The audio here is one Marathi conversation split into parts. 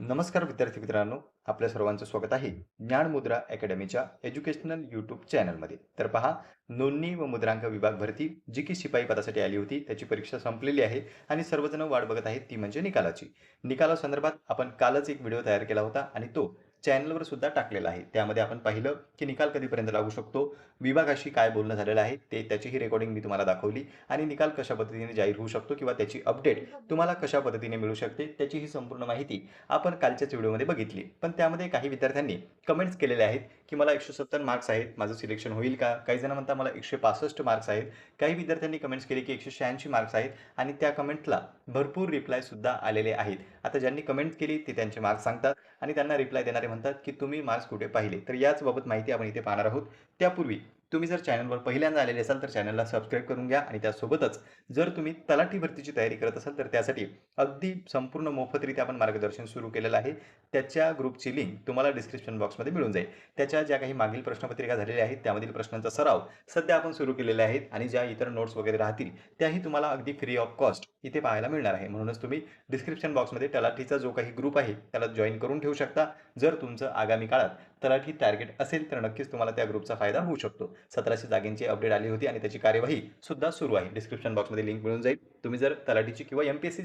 नमस्कार विद्यार्थी मित्रांनो आपल्या सर्वांचं स्वागत आहे ज्ञानमुद्रा अकॅडमीच्या एज्युकेशनल यूट्यूब चॅनलमध्ये. तर पहा नोंदणी व मुद्रांक विभाग भरती जी की शिपाई पदासाठी आली होती त्याची परीक्षा संपलेली आहे आणि सर्वजण वाट बघत आहेत ती म्हणजे निकालाची. निकालासंदर्भात आपण कालच एक व्हिडिओ तयार केला होता आणि तो चॅनलवर सुद्धा टाकलेला आहे. त्यामध्ये आपण पाहिलं की निकाल कधीपर्यंत लागू शकतो विभागाशी काय बोलणं झालेलं आहे ते त्याचीही रेकॉर्डिंग मी तुम्हाला दाखवली. आणि निकाल कशा पद्धतीने जाहीर होऊ शकतो किंवा त्याची अपडेट तुम्हाला कशा पद्धतीने मिळू शकते त्याची ही संपूर्ण माहिती आपण कालच्याच व्हिडिओमध्ये बघितली. पण त्यामध्ये काही विद्यार्थ्यांनी कमेंट्स केलेले आहेत की मला एकशे सत्तर मार्क्स आहेत माझं सिलेक्शन होईल का? काही जण म्हणतात मला एकशे पासष्ट मार्क्स आहेत. काही विद्यार्थ्यांनी कमेंट्स केले की एकशे शहाऐंशी मार्क्स आहेत आणि त्या कमेंटला भरपूर रिप्लाय सुद्धा आलेले आहेत. आता ज्यांनी कमेंट केली ते त्यांचे मार्क्स सांगतात आणि त्यांना रिप्लाय देणारे म्हणतात की तुम्ही मार्क्स कुठे पाहिले? तर याच बाबत माहिती आपण इथे पाहणार आहोत. त्यापूर्वी तुम्ही जर चॅनलवर पहिल्यांदा आलेले असाल तर चॅनलला सबस्क्राईब करून घ्या आणि त्यासोबतच जर तुम्ही तलाठी भरतीची तयारी करत असाल तर त्यासाठी अगदी संपूर्ण मोफतरित्या आपण मार्गदर्शन सुरू केलेलं आहे. त्याच्या ग्रुपची लिंक तुम्हाला डिस्क्रिप्शन बॉक्समध्ये मिळून जाईल. त्याच्या ज्या काही मागील प्रश्नपत्रिका झालेल्या आहेत त्यामधील प्रश्नांचा सराव सध्या आपण सुरू केलेला आहे आणि ज्या इतर नोट्स वगैरे राहतील त्याही तुम्हाला अगदी फ्री ऑफ कॉस्ट इथे पाहायला मिळणार आहे. म्हणूनच तुम्ही डिस्क्रिप्शन बॉक्समध्ये तलाठीचा जो काही ग्रुप आहे त्याला जॉईन करून ठेवू शकता. जर तुमचं आगामी काळात तलाठी टार्गेट असेल तर नक्कीच तुम्हाला त्या ग्रुपचा फायदा होऊ शकतो. सतराशे जागेंची अपडेट आली होती आणि त्याची कार्यवाही सुद्धा सुरू आहे. डिस्क्रिप्शन बॉक्समध्ये लिंक मिळून जाईल. तुम्ही जर तलाठीची किंवा एम पी एस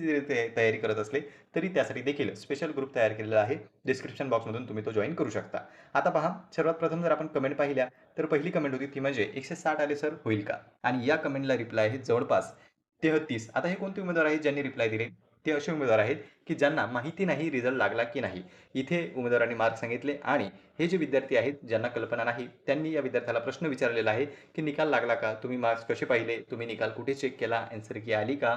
तयारी करत असले तरी त्यासाठी देखील स्पेशल ग्रुप तयार केलेला आहे. डिस्क्रिप्शन बॉक्समधून तुम्ही तो जॉईन करू शकता. आता पहा सर्वात प्रथम जर आपण कमेंट पाहिल्या तर पहिली कमेंट होती ती म्हणजे एकशे साठ आले सर होईल का? आणि या कमेंटला रिप्लाय आहे जवळपास तेहतीस. आता हे कोणते उमेदवार आहेत ज्यांनी रिप्लाय दिले? ते असे उमेदवार आहेत की ज्यांना माहिती नाही रिझल्ट लागला की नाही. इथे उमेदवारांनी मार्क सांगितले आणि हे जे विद्यार्थी आहेत ज्यांना कल्पना नाही त्यांनी या विद्यार्थ्याला प्रश्न विचारलेला आहे की निकाल लागला का? तुम्ही मार्क्स कसे पाहिले? तुम्ही निकाल कुठे चेक केला? आन्सर की आली का?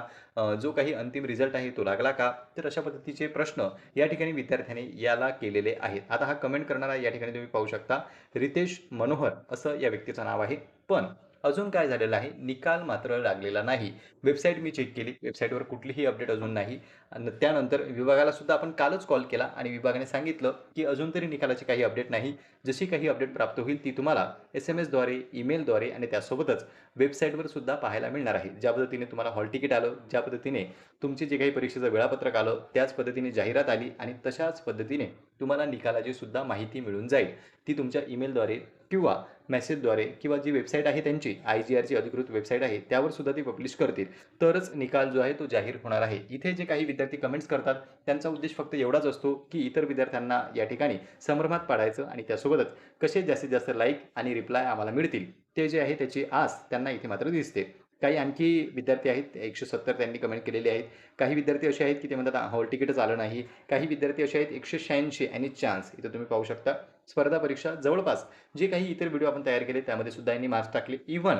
जो काही अंतिम रिझल्ट आहे तो लागला का? तर अशा पद्धतीचे प्रश्न या ठिकाणी विद्यार्थ्याने याला केलेले आहेत. आता हा कमेंट करणारा या ठिकाणी तुम्ही पाहू शकता रितेश मनोहर असं या व्यक्तीचं नाव आहे. पण अजून काय झालेलं आहे? निकाल मात्र लागलेला नाही. वेबसाईट मी चेक केली. वेबसाईटवर कुठलीही अपडेट अजून नाही. आणि त्यानंतर विभागाला सुद्धा आपण कालच कॉल केला आणि विभागाने सांगितलं की अजून तरी निकालाची काही अपडेट नाही. जशी काही अपडेट प्राप्त होईल ती तुम्हाला एस एम एसद्वारे ईमेलद्वारे आणि त्यासोबतच वेबसाईटवर सुद्धा पाहायला मिळणार आहे. ज्या पद्धतीने तुम्हाला हॉल तिकीट आलं ज्या पद्धतीने तुमचे जे काही परीक्षेचं वेळापत्रक आलं त्याच पद्धतीने जाहिरात आली आणि तशाच पद्धतीने तुम्हाला निकालाची सुद्धा माहिती मिळून जाईल. ती तुमच्या ईमेलद्वारे किंवा मेसेजद्वारे किंवा जी वेबसाईट आहे त्यांची आय जी आरची अधिकृत वेबसाईट आहे त्यावर सुद्धा ती पब्लिश करतील. तरच निकाल जो आहे तो जाहीर होणार आहे. इथे जे काही विद्यार्थी कमेंट्स करतात त्यांचा उद्देश फक्त एवढाच असतो की इतर विद्यार्थ्यांना या ठिकाणी संभ्रमात पाडायचं आणि त्यासोबतच कसे जास्तीत जास्त लाईक आणि रिप्लाय आम्हाला मिळतील. ते जे आहे त्याची आस त्यांना इथे मात्र दिसते. काही आणखी विद्यार्थी आहेत एकशे सत्तर त्यांनी कमेंट केलेले आहेत. काही विद्यार्थी असे आहेत की ते म्हणतात हॉल तिकीटच आलं नाही. काही विद्यार्थी असे आहेत एकशे शहाऐंशी आणि चान्स इथं तुम्ही पाहू शकता स्पर्धा परीक्षा जवळपास. जे काही इतर व्हिडिओ आपण तयार केले त्यामध्ये सुद्धा यांनी मार्क्स टाकले. इव्हन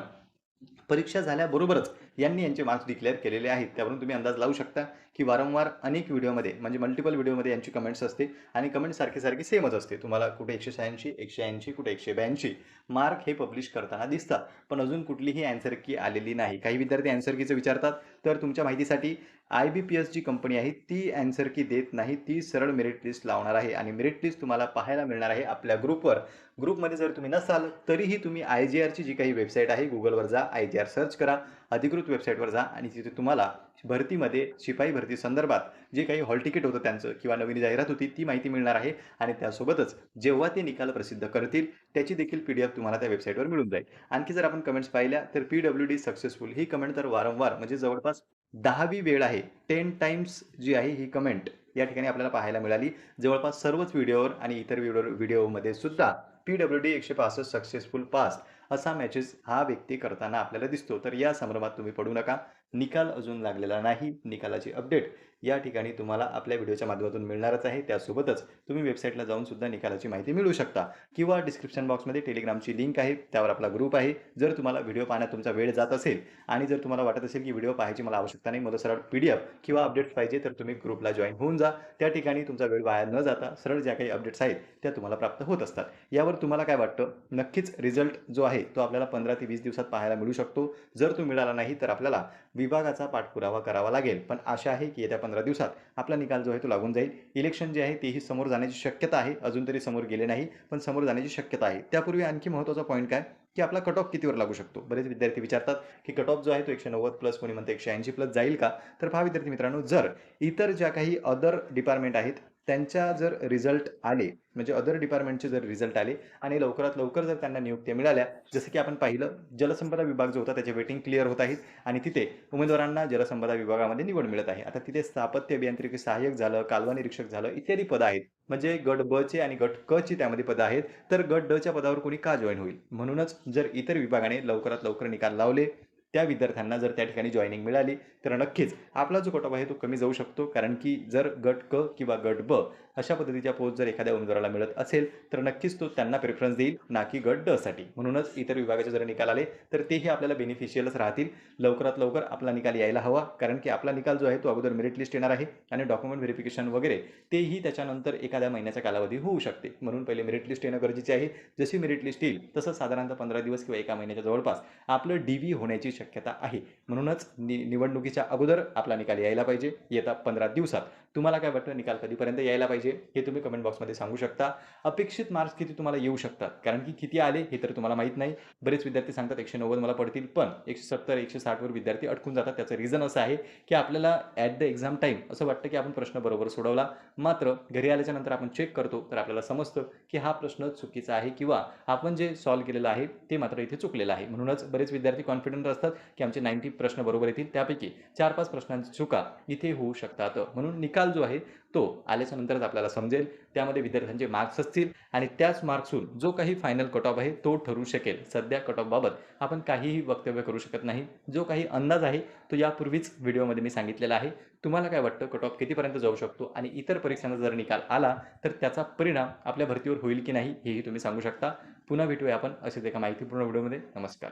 परीक्षा झाल्याबरोबरच यांनी यांचे मार्क्स डिक्लेअर केलेले आहेत. त्यावरून तुम्ही अंदाज लावू शकता. की वारंवार अनेक व्हिडिओमध्ये म्हणजे मल्टिपल व्हिडिओमध्ये यांची कमेंट्स असते आणि कमेंट सारखी सारखी सेमच असते तुम्हाला कुठे एकशे शहाऐंशी एकशे ऐंशी कुठे एकशे ब्याऐंशी मार्क हे पब्लिश करताना दिसतात. पण अजून कुठलीही अँसर की आलेली नाही. काही विद्यार्थी अँसर कीचं विचारतात तर तुमच्या माहितीसाठी I B P S G company आहे ती अँसर की देत नाही ती सरळ मेरिट लिस्ट लावणार आहे. आणि मेरिट लिस्ट तुम्हाला पाहायला मिळणार आहे आपल्या ग्रुपवर ग्रुपमध्ये जर तुम्ही नसाल तरीही तुम्ही आय जी आरची जी काही वेबसाईट आहे गुगलवर जा आय जी आर सर्च करा. अधिकृत वेबसाईटवर जा आणि तिथे तुम्हाला भरतीमध्ये शिपाई भरती संदर्भात जे काही हॉल तिकीट होतं त्यांचं किंवा नवीन जाहिरात होती ती माहिती मिळणार आहे. आणि त्यासोबतच जेव्हा ते निकाल प्रसिद्ध करतील त्याची देखील पी डी एफ तुम्हाला त्या वेबसाईटवर मिळून जाईल. आणखी जर आपण कमेंट्स पाहिल्या तर पी डब्ल्यू डी सक्सेसफुल ही कमेंट तर वारंवार म्हणजे जवळपास दहावी वेळ आहे. टेन टाइम्स जी आहे ही कमेंट या ठिकाणी आपल्याला पाहायला मिळाली. जवळपास सर्वच व्हिडिओवर आणि इतर व्हिडिओ व्हिडिओमध्ये सुद्धा पी डब्ल्यू डी एकशे पासष्ट सक्सेसफुल पास असा मॅचेस हा व्यक्ती करताना आपल्याला दिसतो. तर या संभ्रमात तुम्ही पडू नका. निकाल अजून लागलेला नाही. निकालाची अपडेट या ठिकाणी तुम्हाला आपल्या व्हिडिओच्या माध्यमातून मिळणारच आहे. त्यासोबतच तुम्ही वेबसाईटला जाऊन सुद्धा निकालाची माहिती मिळू शकता किंवा डिस्क्रिप्शन बॉक्समध्ये टेलिग्रामची लिंक आहे. त्यावर आपला ग्रुप आहे. जर तुम्हाला व्हिडिओ पाहण्यात तुमचा वेळ जात असेल आणि जर तुम्हाला वाटत असेल की व्हिडिओ पाहायची मला आवश्यकता नाही मला सरळ पी डी एफ किंवा अपडेट्स पाहिजे तर तुम्ही ग्रुपला जॉईन होऊन जा. त्या ठिकाणी तुमचा वेळ वाया न जाता सरळ ज्या काही अपडेट्स आहेत त्या तुम्हाला प्राप्त होत असतात. यावर तुम्हाला काय वाटतं? नक्कीच रिझल्ट जो आहे तो आपल्याला पंधरा ते वीस दिवसात पाहायला मिळू शकतो. जर तो मिळाला नाही तर आपल्याला विभागाचा पाठपुरावा करावा लागेल. पण आशा आहे की येत्या पंधरा दिवसात आपला निकाल जो आहे तो लागून जाईल. इलेक्शन जे आहे तेही समोर जाण्याची शक्यता आहे. अजून तरी समोर गेले नाही पण समोर जाण्याची शक्यता आहे. त्यापूर्वी आणखी महत्त्वाचा पॉईंट काय? की आपला कट ऑफ कितीवर लागू शकतो? बरेच विद्यार्थी विचारतात की कट ऑफ जो आहे तो एकशे नव्वद प्लस कोणी म्हणते एकशे ऐंशी प्लस जाईल का? तर पहा विद्यार्थी मित्रांनो जर इतर ज्या काही अदर डिपार्टमेंट आहेत त्यांच्या जर रिझल्ट आले म्हणजे अदर डिपार्टमेंटचे जर रिझल्ट आले आणि लवकरात लवकर जर त्यांना नियुक्त्या मिळाल्या जसं की आपण पाहिलं जलसंपदा विभाग जो होता त्याचे वेटिंग क्लिअर होत आहेत आणि तिथे उमेदवारांना जलसंपदा विभागामध्ये निवड मिळत आहे. आता तिथे स्थापत्य अभियांत्रिकी सहाय्यक झालं कालवा निरीक्षक झालं इत्यादी पदं आहेत. म्हणजे गट ब चे आणि गट क ची त्यामध्ये पदं आहेत. तर गट ड च्या पदावर कोणी का जॉईन होईल? म्हणूनच जर इतर विभागाने लवकरात लवकर निकाल लावले त्या विद्यार्थ्यांना जर त्या ठिकाणी जॉईनिंग मिळाली तर नक्कीच आपला जो कटऑफ आहे तो कमी जाऊ शकतो. कारण की जर गट क किंवा गट ब अशा पद्धतीच्या पोस्ट जर एखाद्या उमेदवाराला मिळत असेल तर नक्कीच तो त्यांना प्रेफरन्स देईल ना की गट ड साठी म्हणूनच इतर विभागाचे जर निकाल आले तर तेही आपल्याला बेनिफिशियलच राहतील. लवकरात लवकर आपला निकाल यायला हवा कारण की आपला निकाल जो आहे तो अगोदर मेरिट लिस्ट येणार आहे आणि डॉक्युमेंट व्हेरिफिकेशन वगैरे तेही त्याच्यानंतर एखाद्या महिन्याचा कालावधी होऊ शकते. म्हणून पहिले मेरिट लिस्ट येणं गरजेचे आहे. जशी मेरिट लिस्ट येईल तसं साधारणतः पंधरा दिवस किंवा एका महिन्याच्या जवळपास आपलं डी व्ही होण्याची शक्यता आहे. म्हणूनच नि निवडणुकीच्या अगोदर आपला निकाल यायला पाहिजे. येता पंधरा दिवसात. तुम्हाला काय वाटतं? निकाल कधीपर्यंत यायला पाहिजे? हे तुम्ही कमेंट बॉक्समध्ये सांगू शकता. अपेक्षित मार्क्स किती तुम्हाला येऊ शकतात? कारण की किती आले हे तर तुम्हाला माहीत नाही. बरेच विद्यार्थी सांगतात एकशे नव्वद मला पडतील पण एकशे सत्तर एकशे साठवर विद्यार्थी अटकून जातात. त्याचं रिझन असं आहे की आपल्याला ॲट द एक्झाम टाईम असं वाटतं की आपण प्रश्न बरोबर सोडवला. मात्र घरी आल्याच्यानंतर आपण चेक करतो तर आपल्याला समजतं की हा प्रश्न चुकीचा आहे किंवा आपण जे सॉल्व्ह केलेलं आहे ते मात्र इथे चुकलेलं आहे. म्हणूनच बरेच विद्यार्थी कॉन्फिडंट असतात की आमचे नाईन्टी प्रश्न बरोबर येतील. त्यापैकी चार पाच प्रश्नांची चुका इथे होऊ शकतात. म्हणून निकाल जो आहे तो आल्याच्या नंतरच आपल्याला समजेल. त्यामध्ये विद्यार्थ्यांचे मार्क्स असतील आणि त्याच मार्क्सहून जो काही फायनल कट ऑफ आहे तो ठरू शकेल. सध्या कट ऑफबाबत आपण काहीही वक्तव्य करू शकत नाही. जो काही अंदाज आहे तो यापूर्वीच व्हिडिओमध्ये मी सांगितलेला आहे. तुम्हाला काय वाटतं? कट ऑफ कितीपर्यंत जाऊ शकतो? आणि इतर परीक्षांचा जर निकाल आला तर त्याचा परिणाम आपल्या भरतीवर होईल की नाही हेही तुम्ही सांगू शकता. पुन्हा भेटूया आपण असेच एका माहितीपूर्ण व्हिडिओमध्ये. नमस्कार.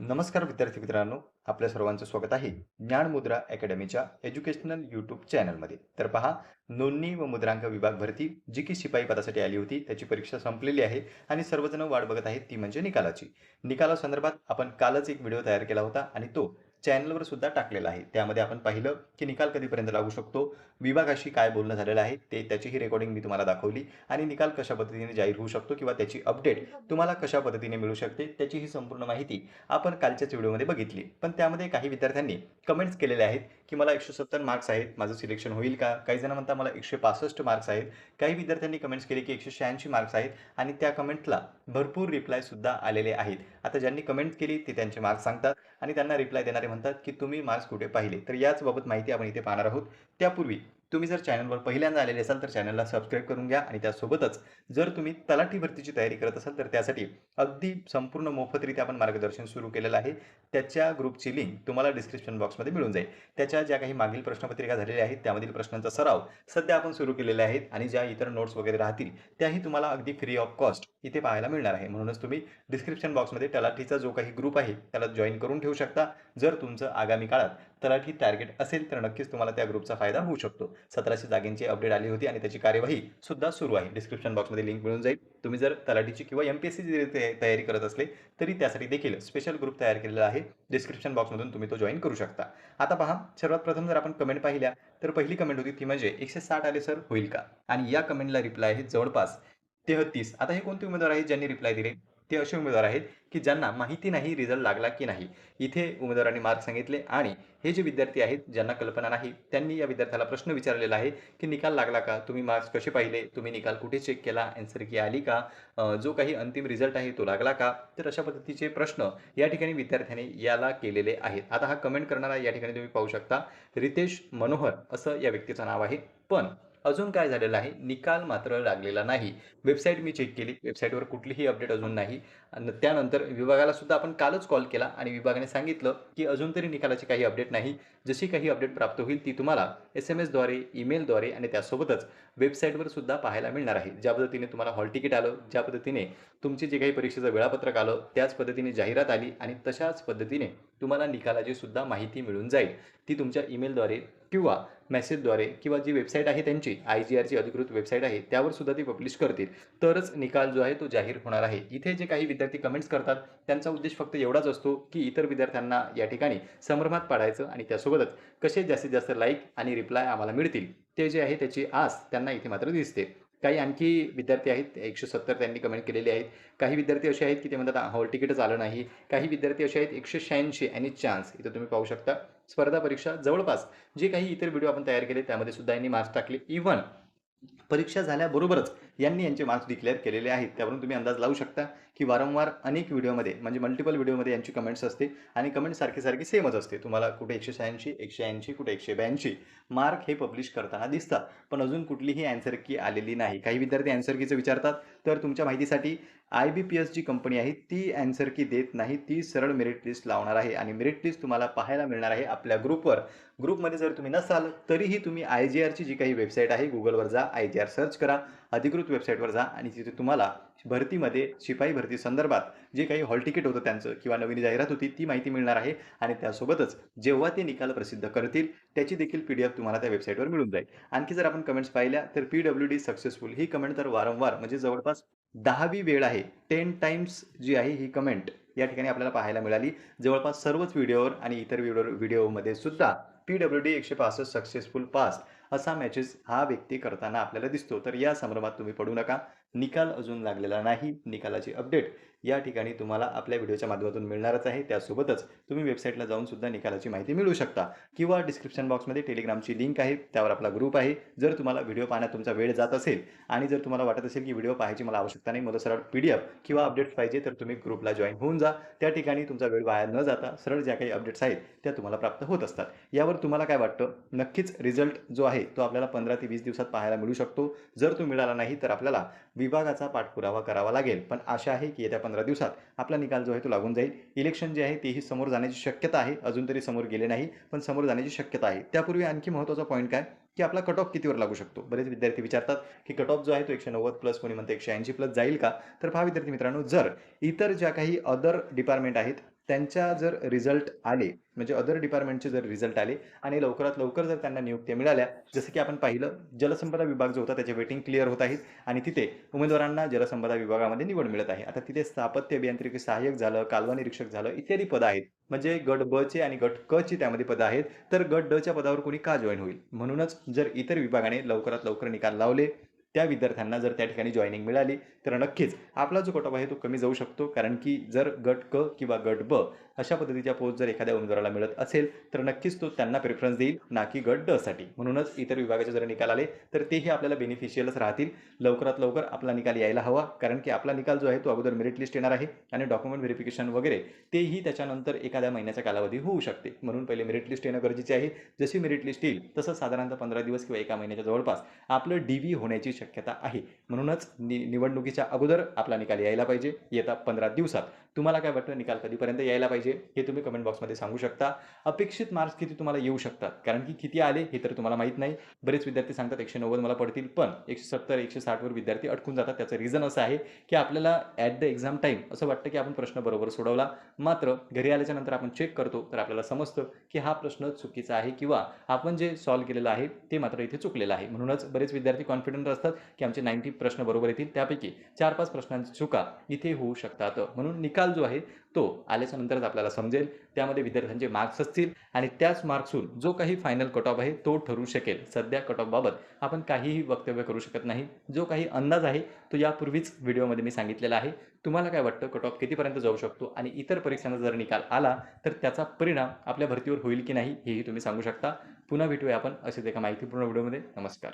नमस्कार विद्यार्थी मित्रांनो आपल्या सर्वांचं स्वागत आहे ज्ञान मुद्रा अकॅडमीच्या एज्युकेशनल यूट्यूब चॅनलमध्ये. तर पहा नोंदणी व मुद्रांक विभाग भरती जी की शिपाई पदासाठी आली होती त्याची परीक्षा संपलेली आहे आणि सर्वजण वाट बघत आहेत ती म्हणजे निकालाची. निकालासंदर्भात आपण कालच एक व्हिडिओ तयार केला होता आणि तो चॅनलवर सुद्धा टाकलेला आहे. त्यामध्ये आपण पाहिलं की निकाल कधीपर्यंत लागू शकतो विभागाशी काय बोलणं झालेलं आहे ते त्याचीही रेकॉर्डिंग मी तुम्हाला दाखवली आणि निकाल कशा पद्धतीने जाहीर होऊ शकतो किंवा त्याची अपडेट तुम्हाला कशा पद्धतीने मिळू शकते त्याची ही संपूर्ण माहिती आपण कालच्याच व्हिडिओमध्ये बघितली. पण त्यामध्ये काही विद्यार्थ्यांनी कमेंट्स केलेले आहेत की मला एकशे सत्तर मार्क्स आहेत माझं सिलेक्शन होईल का? काही जण म्हणतात मला एकशे पासष्ट मार्क्स आहेत. काही विद्यार्थ्यांनी कमेंट्स केले की एकशे शहाऐंशी मार्क्स आहेत आणि त्या कमेंटला भरपूर रिप्लायसुद्धा आलेले आहेत. आता ज्यांनी कमेंट केली ते त्यांचे मार्क्स सांगतात आणि त्यांना रिप्लाय देणारे म्हणतात की तुम्ही मार्क्स कुठे पाहिले? तर याच बाबत माहिती आपण इथे पाहणार आहोत. त्यापूर्वी तुम्ही जर चॅनलवर पहिल्यांदा आलेले असाल तर चॅनलला सबस्क्राईब करून घ्या आणि त्यासोबतच जर तुम्ही तलाठी भरतीची तयारी करत असाल तर त्यासाठी अगदी संपूर्ण मोफतरित्या आपण मार्गदर्शन सुरू केलेलं आहे. त्याच्या ग्रुपची लिंक तुम्हाला डिस्क्रिप्शन बॉक्समध्ये मिळून जाईल. त्याच्या ज्या काही मागील प्रश्नपत्रिका झालेल्या आहेत त्यामधील प्रश्नांचा सराव सध्या आपण सुरू केलेला आहेत आणि ज्या इतर नोट्स वगैरे राहतील त्याही तुम्हाला अगदी फ्री ऑफ कॉस्ट इथे पाहायला मिळणार आहे. म्हणूनच तुम्ही डिस्क्रिप्शन बॉक्समध्ये तलाठीचा जो काही ग्रुप आहे त्याला जॉईन करून ठेवू शकता. जर तुमचं आगामी काळात तलाठी टार्गेट असेल तर नक्कीच तुम्हाला त्या ग्रुपचा फायदा होऊ शकतो. सतराशे जागेंची अपडेट आली होती आणि त्याची कार्यवाही सुद्धा सुरू आहे. डिस्क्रिप्शन बॉक्समध्ये लिंक मिळून जाईल. तुम्ही जर तलाठीची किंवा एम पी एस सी तयारी करत असले तरी त्यासाठी देखील स्पेशल ग्रुप तयार केलेला आहे. डिस्क्रिप्शन बॉक्समधून तुम्ही तो जॉईन करू शकता. आता पहा सर्वात प्रथम जर आपण कमेंट पाहिल्या तर पहिली कमेंट होती ती म्हणजे एकशे साठ आले सर होईल का? आणि या कमेंटला रिप्लाय आहे जवळपास तेहतीस. आता हे कोणते उमेदवार आहेत ज्यांनी रिप्लाय दिले? ते असे उमेदवार आहेत की ज्यांना माहिती नाही रिझल्ट लागला की नाही. इथे उमेदवारांनी मार्क सांगितले आणि हे जे विद्यार्थी आहेत ज्यांना कल्पना नाही त्यांनी या विद्यार्थ्याला प्रश्न विचारलेला आहे की निकाल लागला का? तुम्ही मार्क्स कसे पाहिले? तुम्ही निकाल कुठे चेक केला? आन्सर की आली का? जो काही अंतिम रिझल्ट आहे तो लागला का? तर अशा पद्धतीचे प्रश्न या ठिकाणी विद्यार्थ्याने याला केलेले आहेत. आता हा कमेंट करणारा या ठिकाणी तुम्ही पाहू शकता रितेश मनोहर असं या व्यक्तीचं नाव आहे. पण अजून काय झालेलं आहे? निकाल मात्र लागलेला नाही. वेबसाईट मी चेक केली. वेबसाईटवर कुठलीही अपडेट अजून नाही. आणि त्यानंतर विभागाला सुद्धा आपण कालच कॉल केला आणि विभागाने सांगितलं की अजून तरी निकालाची काही अपडेट नाही. जशी काही अपडेट प्राप्त होईल ती तुम्हाला एस एम एसद्वारे ईमेलद्वारे आणि त्यासोबतच वेबसाईटवर सुद्धा पाहायला मिळणार आहे. ज्या पद्धतीने तुम्हाला हॉल तिकीट आलं ज्या पद्धतीने तुमचे जे काही परीक्षेचं वेळापत्रक आलं त्याच पद्धतीने जाहिरात आली आणि तशाच पद्धतीने तुम्हाला निकालाची सुद्धा माहिती मिळून जाईल. ती तुमच्या ईमेलद्वारे किंवा मेसेजद्वारे किंवा जी वेबसाईट आहे त्यांची आय जी आरची अधिकृत वेबसाईट आहे त्यावर सुद्धा ती पब्लिश करतील. तरच निकाल जो आहे तो जाहीर होणार आहे. इथे जे काही विद्यार्थी कमेंट्स करतात त्यांचा उद्देश फक्त एवढाच असतो की इतर विद्यार्थ्यांना या ठिकाणी संभ्रमात पाडायचं आणि त्यासोबतच कसे जास्तीत जास्त लाईक आणि रिप्लाय आम्हाला मिळतील. ते जे आहे त्याची आस त्यांना इथे मात्र दिसते. काही आणखी विद्यार्थी आहेत एकशे सत्तर त्यांनी कमेंट केलेले आहेत. काही विद्यार्थी असे आहेत की ते म्हणतात हॉल तिकीटच आलं नाही. काही विद्यार्थी असे आहेत एकशे शहाऐंशी आणि चान्स. इथं तुम्ही पाहू शकता स्पर्धा परीक्षा जवळपास जे काही इतर व्हिडिओ आपण तयार केले त्यामध्ये सुद्धा यांनी मार्क्स टाकले. इव्हन परीक्षा झाल्याबरोबरच यांनी यांचे मार्क्स डिक्लेअर केलेले आहेत. त्यावरून तुम्ही अंदाज लावू शकता. की वारंवार अनेक व्हिडिओमध्ये म्हणजे मल्टिपल व्हिडिओमध्ये यांची कमेंट्स असते आणि कमेंट सारखी सारखी सेमच असते तुम्हाला कुठे एकशे शहाऐंशी एकशे ऐंशी कुठे एकशे ब्याऐंशी मार्क हे पब्लिश करताना दिसतात. पण अजून कुठलीही अँसर की आलेली नाही. काही विद्यार्थी अँसर कीचं विचारतात तर तुमच्या माहितीसाठी I B P S G company आहे ती अँसर की देत नाही ती सरळ मेरिट लिस्ट लावणार आहे. आणि मेरिट लिस्ट तुम्हाला पाहायला मिळणार आहे आपल्या ग्रुपवर ग्रुपमध्ये जर तुम्ही नसाल तरीही तुम्ही आय जी आरची जी काही वेबसाईट आहे गुगलवर जा आय जी आर सर्च करा अधिकृत वेबसाईटवर जा आणि तिथे तुम्हाला भरतीमध्ये शिपाई भरती संदर्भात जे काही हॉल तिकीट होतं त्यांचं किंवा नवीन जाहिरात होती ती माहिती मिळणार आहे आणि त्यासोबतच जेव्हा ते निकाल प्रसिद्ध करतील त्याची देखील पी डी एफ तुम्हाला त्या वेबसाईटवर मिळून जाईल. आणखी जर आपण कमेंट्स पाहिल्या तर पी डब्ल्यू डी सक्सेसफुल ही कमेंट तर वारंवार म्हणजे जवळपास दहावी वेळ आहे. टेन टाइम्स जी आहे ही कमेंट या ठिकाणी आपल्याला पाहायला मिळाली. जवळपास सर्वच व्हिडिओवर आणि इतर व्हिडिओ व्हिडिओमध्ये सुद्धा पी डब्ल्यू डी एकशे पासष्ट सक्सेसफुल पास असा मॅचेस हा व्यक्ती करताना आपल्याला दिसतो. तर या संभ्रमात तुम्ही पडू नका. निकाल अजून लागलेला नाही. निकालाची अपडेट या ठिकाणी तुम्हाला आपल्या व्हिडिओच्या माध्यमातून मिळणारच आहे. त्यासोबतच तुम्ही वेबसाईटला जाऊन सुद्धा निकालाची माहिती मिळू शकता किंवा डिस्क्रिप्शन बॉक्समध्ये टेलिग्रामची लिंक आहे. त्यावर आपला ग्रुप आहे. जर तुम्हाला व्हिडिओ पाहण्यात तुमचा वेळ जात असेल आणि जर तुम्हाला वाटत असेल की व्हिडिओ पाहायची मला आवश्यकता नाही मला सरळ पी डी एफ किंवा अपडेट्स पाहिजे तर तुम्ही ग्रुपला जॉईन होऊन जा. त्या ठिकाणी तुमचा वेळ वाया न जाता सरळ ज्या काही अपडेट्स आहेत त्या तुम्हाला प्राप्त होत असतात. यावर तुम्हाला काय वाटतं? नक्कीच रिझल्ट जो आहे तो आपल्याला पंधरा ते वीस दिवसात पाहायला मिळू शकतो. जर तो मिळाला नाही तर आपल्याला विभागाचा पाठपुरावा करावा लागेल. पण आशा आहे की येत्या पंधरा दिवसात आपला निकाल जो आहे तो लागून जाईल. इलेक्शन जे आहे तेही समोर जाण्याची शक्यता आहे. अजून तरी समोर गेले नाही पण समोर जाण्याची शक्यता आहे. त्यापूर्वी आणखी महत्त्वाचा पॉईंट काय? की आपला कट ऑफ कितीवर लागू शकतो? बरेच विद्यार्थी विचारतात की कट ऑफ जो आहे तो एकशे नव्वद प्लस कोणी म्हणते एकशे ऐंशी प्लस जाईल का? तर पहा विद्यार्थी मित्रांनो जर इतर ज्या काही अदर डिपार्टमेंट आहेत त्यांच्या जर रिझल्ट आले म्हणजे अदर डिपार्टमेंटचे जर रिझल्ट आले आणि लवकरात लवकर जर त्यांना नियुक्त्या मिळाल्या जसं की आपण पाहिलं जलसंपदा विभाग जो होता त्याचे वेटिंग क्लिअर होत आहेत आणि तिथे उमेदवारांना जलसंपदा विभागामध्ये निवड मिळत आहे. आता तिथे स्थापत्य अभियांत्रिकी सहाय्यक झालं कालवा निरीक्षक झालं इत्यादी पदं आहेत. म्हणजे गट ब चे आणि गट क ची त्यामध्ये पदं आहेत. तर गट ड च्या पदावर कोणी का जॉईन होईल? म्हणूनच जर इतर विभागाने लवकरात लवकर निकाल लावले त्या विद्यार्थ्यांना जर त्या ठिकाणी जॉईनिंग मिळाली तर नक्कीच आपला जो कटॉप आहे तो कमी जाऊ शकतो. कारण की जर गट क किंवा गट ब अशा पद्धतीच्या पोस्ट जर एखाद्या उमेदवाराला मिळत असेल तर नक्कीच तो त्यांना प्रेफरन्स देईल ना की गट ड साठी म्हणूनच इतर विभागाचे जर निकाल आले तर तेही आपल्याला बेनिफिशियलच राहतील. लवकरात लवकर आपला निकाल यायला हवा कारण की आपला निकाल जो आहे तो अगोदर मेरिट लिस्ट येणार आहे आणि डॉक्युमेंट व्हेरिफिकेशन वगैरे तेही त्याच्यानंतर एखाद्या महिन्याचा कालावधी होऊ शकते. म्हणून पहिले मेरिट लिस्ट येणं गरजेचे आहे. जशी मेरिट लिस्ट येईल तसंच साधारणतः पंधरा दिवस किंवा एका महिन्याच्या जवळपास आपलं डी व्ही होण्याची शक्यता आहे. म्हणूनच नि निवडणुकीच्या अगोदर आपला निकाल यायला पाहिजे. येता पंधरा दिवसात. तुम्हाला काय वाटतं? निकाल कधीपर्यंत यायला पाहिजे? हे तुम्ही कमेंट बॉक्समध्ये सांगू शकता. अपेक्षित मार्क्स किती तुम्हाला येऊ शकतात? कारण की किती आले हे तर तुम्हाला माहीत नाही. बरेच विद्यार्थी सांगतात एकशे नव्वद मला पडतील. पण एकशे सत्तर एकशे साठवर विद्यार्थी अटकून जातात. त्याचं रिझन असं आहे की आपल्याला ॲट द एक्झाम टाईम असं वाटतं की आपण प्रश्न बरोबर सोडवला. मात्र घरी आल्याच्यानंतर आपण चेक करतो तर आपल्याला समजतं की हा प्रश्न चुकीचा आहे किंवा आपण जे सॉल्व्ह केलेलं आहे ते मात्र इथे चुकलेलं आहे. म्हणूनच बरेच विद्यार्थी कॉन्फिडंट असतात की आमचे नाईन्टी प्रश्न बरोबर येतील. त्यापैकी चार पाच प्रश्नांची चुका इथे होऊ शकतात. म्हणून निकाल निकाल जो आहे तो आल्याच्या नंतरच आपल्याला समजेल. त्यामध्ये विद्यार्थ्यांचे मार्क्स असतील आणि त्याच मार्क्सहून जो काही फायनल कट ऑफ आहे तो ठरू शकेल. सध्या कट ऑफबाबत आपण काहीही वक्तव्य करू शकत नाही. जो काही अंदाज आहे तो यापूर्वीच व्हिडिओमध्ये मी सांगितलेला आहे. तुम्हाला काय वाटतं? कट ऑफ कितीपर्यंत जाऊ शकतो? आणि इतर परीक्षांचा जर निकाल आला तर त्याचा परिणाम आपल्या भरतीवर होईल की नाही हेही तुम्ही सांगू शकता. पुन्हा भेटूया आपण असेच एका माहितीपूर्ण व्हिडिओमध्ये. नमस्कार.